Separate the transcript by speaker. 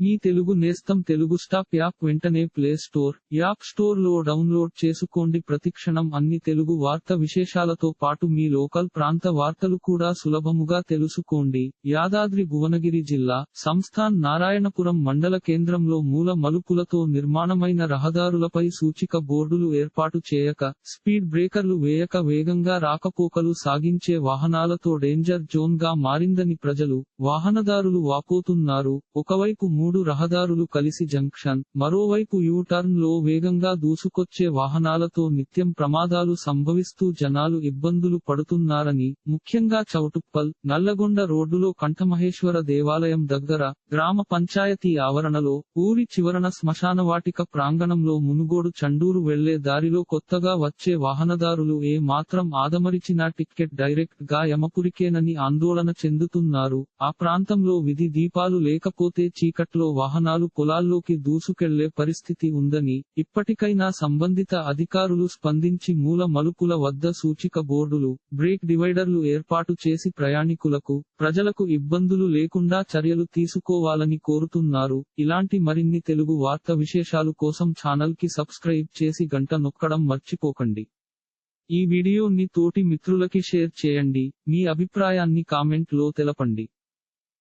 Speaker 1: మీ తెలుగు నేస్తం Telugu stop app వెంటనే play store app స్టోర్లో డౌన్లోడ్ చేసుకోండి. ప్రతిక్షణం అన్ని తెలుగు వార్త విశేషాలతో పాటు మీ లోకల్ ప్రాంత వార్తలు కూడా సులభముగా తెలుసుకోండి. యాదాద్రి భువనగిరి జిల్లా సంస్థాన్ నారాయణపురం మండల కేంద్రంలో మూల మలుపులతో నిర్మాణమైన రహదారులపై సూచిక బోర్డులు ఏర్పాటు చేయక స్పీడ్ బ్రేకర్లు వేయక వేగంగా రాకపోకలు సాగించే వాహనాలతో డేంజర్ జోన్గా మారిందని ప్రజలు వాహనదారులు వాపోతున్నారు. ఒకవైపు మూడు రహదారులు కలిసి జంక్షన్ మరోవైపు యూటర్న్లో వేగంగా దూసుకొచ్చే వాహనాలతో నిత్యం ప్రమాదాలు సంభవిస్తూ జనాలు ఇబ్బందులు పడుతున్నారని ముఖ్యంగా చౌటుప్పల్ నల్లగొండ రోడ్డులో కంఠమహేశ్వర దేవాలయం దగ్గర గ్రామ పంచాయతీ ఆవరణలో ఊరి చివరన శ్మశానవాటిక ప్రాంగణంలో మునుగోడు చండూరు వెళ్ళే దారిలో కొత్తగా వచ్చే వాహనదారులు ఏ మాత్రం ఆదమరిచినా టిక్కెట్ డైరెక్ట్గా యమపురికేనని ఆందోళన చెందుతున్నారు. ఆ ప్రాంతంలో విధి దీపాలు లేకపోతే చీకట్లో వాహనాలు పొలాల్లోకి దూసుకెళ్ళే పరిస్థితి ఉందని ఇప్పటికైనా సంబంధిత అధికారులు స్పందించి మూల మలుపుల వద్ద సూచిక బోర్డులు బ్రేక్ డివైడర్లు ఏర్పాటు చేసి ప్రయాణికులకు ప్రజలకు ఇబ్బందులు లేకుండా చర్యలు తీసుకోవాలని కోరుతున్నారు. ఇలాంటి మరిన్ని తెలుగు వార్త విశేషాలు కోసం ఛానల్కి సబ్స్క్రైబ్ చేసి గంట నొక్కడం మర్చిపోకండి. ఈ వీడియోని తోటి మిత్రులకి షేర్ చేయండి. మీ అభిప్రాయాన్ని కామెంట్లో తెలపండి.